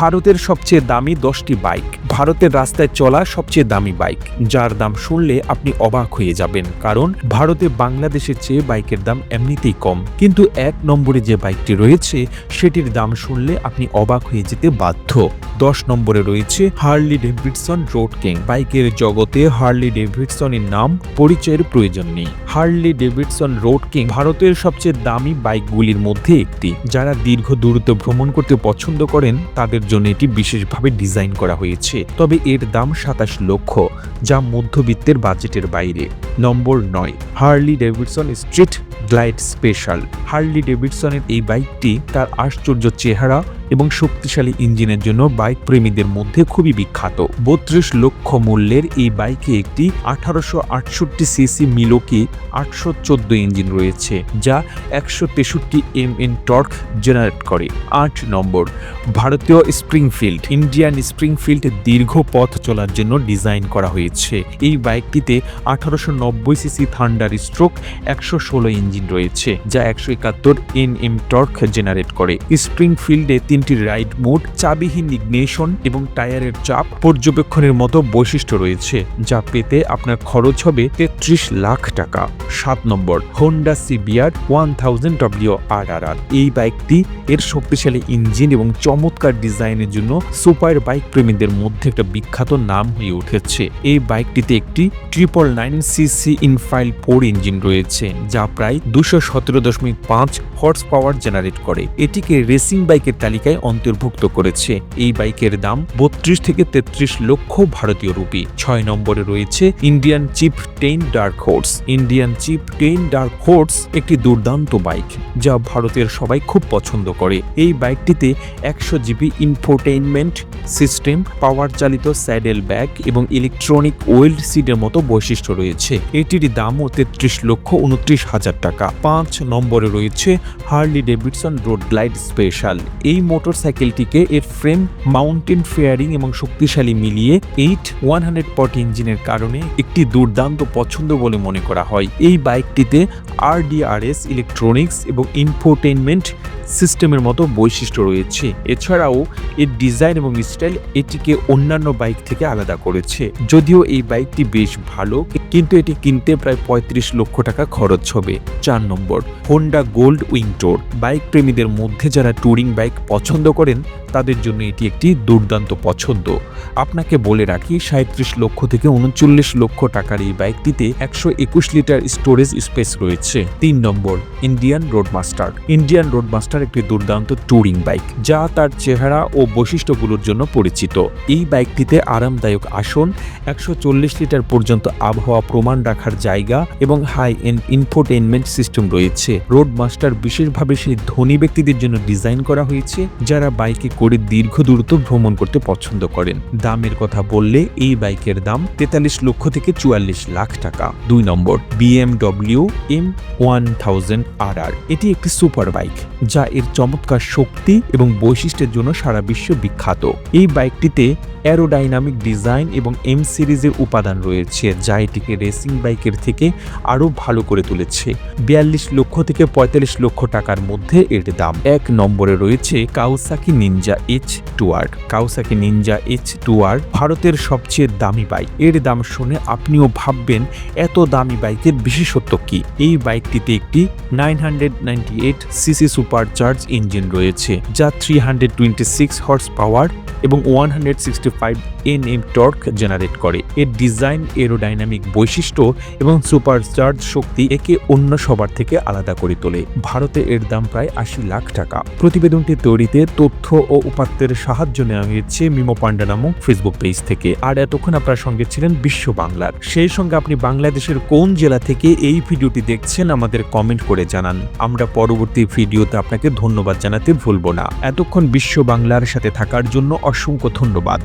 ভারতের সবচেয়ে দামি দশটি বাইক। ভারতের রাস্তায় চলা সবচেয়ে দামি বাইক। যার দাম শুনলে আপনি অবাক হয়ে যাবেন। কারণ ভারতে বাংলাদেশের চেয়ে বাইকের দাম এমনিতেই কম। কিন্তু এক নম্বরে যে বাইকটি রয়েছে, সেটির দাম শুনলে আপনি অবাক হয়ে যেতে বাধ্য। দশ নম্বরে রয়েছে হার্লি ডেভিডসন রোড কিং। বাইকের জগতে হার্লি ডেভিডসনের নাম পরিচয়ের প্রয়োজন নেই। হার্লি ডেভিডসন রোড কিং ভারতের সবচেয়ে দামি বাইকগুলির মধ্যে একটি। যারা দীর্ঘ দূরত্ব ভ্রমণ করতে পছন্দ করেন, তাদের জন্য এটি বিশেষভাবে ডিজাইন করা হয়েছে। তবে এর দাম সাতাশ লক্ষ, যা মধ্যবিত্তের বাজেটের বাইরে। নম্বর নয়, Harley Davidson Street Glide special. Harley ডেভিডসনের এই বাইকটি তার আশ্চর্য চেহারা এবং শক্তিশালী ইঞ্জিনের জন্য বাইক প্রেমীদের মধ্যে খুবই বিখ্যাত। বত্রিশ লক্ষ মূল্যের এই বাইকে একটি আঠারোশো আটষট্টি সিসি মিলোকি আটশো চোদ্দ ইঞ্জিন রয়েছে, যা একশো তেষট্টি এম এন টর্ক জেনারেট করে। আট নম্বর, ভারতীয় স্প্রিংফিল্ড, ইন্ডিয়ান স্প্রিংফিল্ড দীর্ঘ পথ চলার জন্য ডিজাইন করা হয়েছে। এই বাইকটিতে আঠারোশো নব্বই সিসি থান্ডার স্ট্রোক, একশো ষোলো ইঞ্জিন রয়েছে, যা একশো একাত্তর এন এম টর্ক জেনারেট করে। স্প্রিংফিল্ডে তিনটি রাইড মোড, চাবিহীন ইগনেশন এবং টায়ারের চাপ পর্যবেক্ষণের মতো বৈশিষ্ট্য রয়েছে, যা পেতে আপনার খরচ হবে তেত্রিশ লাখ টাকা। সাত নম্বর Honda CBR one thousand W R R R এই বাইকটি এর শক্তিশালী ইঞ্জিন এবং চমৎকার ডিজাইনের জন্য সুপার বাইক প্রেমীদের মধ্যে একটা বিখ্যাত নাম হয়ে উঠেছে। এই বাইকটিতে একটি ট্রিপল নাইন সিসি ইনফাইল ফোর ইঞ্জিন রয়েছে, যা প্রায় দুশো সতেরো দশমিক পাঁচ হর্স পাওয়ার জেনারেট করে। এটিকে রেসিং বাইকের তালিকায় অন্তর্ভুক্ত করেছে। এই বাইকের দাম বত্রিশ থেকে তেত্রিশ লক্ষ ভারতীয় রুপি। ছয় নম্বরে রয়েছে Indian Chieftain Dark Horse. Indian Chieftain Dark Horse একটি দুর্দান্ত বাইক, যা ভারতের সবাই খুব পছন্দ করে। এই বাইকটিতে একশো জিবি ইনফোটেইনমেন্ট সিস্টেম পাওয়ার চালিত স্যাডেল ব্যাগ এবং ইলেকট্রনিক ওয়েল্ড সিটের মতো বৈশিষ্ট্য রয়েছে। এটির দামও তেত্রিশ লক্ষ উনত্রিশ হাজার টাকা। পাঁচ নম্বরে রয়েছে Harley Davidson Road Glide special. এই মোটর সাইকেলটিকে এর ফ্রেম, মাউন্টেন ফেয়ারিং এবং শক্তিশালী মিলিয়ে এইট ওয়ান হান্ড্রেড পট ইঞ্জিনের কারণে একটি দুর্দান্ত পছন্দ বলে মনে করা হয়। এই বাইকটিতে আরডিআরএস ইলেকট্রনিক্স এবং ইনফোটেনমেন্ট সিস্টেমের মতো বৈশিষ্ট্য রয়েছে। এছাড়াও এর ডিজাইন এবং স্টাইল এটিকে অন্যান্য বাইক থেকে আলাদা করেছে। যদিও এই বাইকটি বেশ ভালো কিন্তু এটি কিনতে প্রায় পঁয়ত্রিশ লক্ষ টাকা খরচ হবে। চার নম্বর Honda Gold Wing Wing Tour bike প্রেমীদের মধ্যে যারা ট্যুরিং বাইক পছন্দ করেন, তাদের জন্য এটি একটি দুর্দান্ত পছন্দ। আপনাকে বলে রাখি সাঁত্রিশ লক্ষ থেকে উনচল্লিশ লক্ষ টাকার এই বাইকটিতে একশো একুশ লিটার স্টোরেজ স্পেস রয়েছে। তিন নম্বর ইন্ডিয়ান রোডমাস্টার ইন্ডিয়ান রোডমাস্টার একটি দুর্দান্ত ট্যুরিং বাইক যা তার চেহারা ও বৈশিষ্ট্যগুলোর জন্য পরিচিত। এই বাইকটিতে আরামদায়ক আসন, একশো চল্লিশ লিটার পর্যন্ত আবহাওয়া প্রমাণ রাখার জায়গা এবং হাই এন্ড ইনফোটেইনমেন্ট সিস্টেম রয়েছে। রোড মাস্টার বিশেষভাবে সেই ধনী ব্যক্তিদের জন্য ডিজাইন করা হয়েছে, যারা বাইকে করে দীর্ঘ দূরত্ব ভ্রমণ করতে পছন্দ করেন। দামের কথা বললে এই বাইকের দাম তেতাল্লিশ লক্ষ থেকে চুয়াল্লিশ লাখ টাকা। দুই নম্বর BMW M one thousand R R এটি একটি সুপার বাইক যা এর চমৎকার শক্তি এবং বৈশিষ্ট্যের জন্য সারা বিশ্ব বিখ্যাত। এই বাইকটিতে অ্যারোডাইনামিক ডিজাইন এবং এম সিরিজের উপাদান রয়েছে, যা এটিকে রেসিং বাইকের থেকে আরও ভালো করে তুলেছে। বিয়াল্লিশ লক্ষ থেকে পঁয়তাল্লিশ লক্ষ টাকার মধ্যে এর দাম। এক নম্বরে রয়েছে Kawasaki Ninja H two R Kawasaki Ninja H two R ভারতের সবচেয়ে দামি বাইক এর দাম শুনে আপনিও ভাববেন, এত দামি বাইকের বিশেষত্ব কি? এই বাইকটিতে একটি nine hundred ninety eight CC super charge engine রয়েছে, যা three hundred twenty six horse power এবং one hundred sixty five N M torque generate করে। এর ডিজাইন এরোডাইনামিক বৈশিষ্ট্য এবং সুপারচার্জ শক্তি একে অন্য সবার থেকে আলাদা করে তোলে। ভারতে এর দাম প্রায় আশি লাখ টাকা। প্রতিবেদনটি তৈরিতে তথ্য ও উপাত্তের সাহায্য নেওয়া হয়েছে মিমো পান্ডা নামক ফেসবুক পেজ থেকে। আর এতক্ষণ আপনার সঙ্গে ছিলেন বিশ্ব বাংলার। সেই সঙ্গে আপনি বাংলাদেশের কোন জেলা থেকে এই ভিডিওটি দেখছেন আমাদের কমেন্ট করে জানান। আমরা পরবর্তী ভিডিওতে আপনাকে ধন্যবাদ জানাতে ভুলব না। এতক্ষণ বিশ্ব বাংলার সাথে থাকার জন্য অসংখ্য ধন্যবাদ।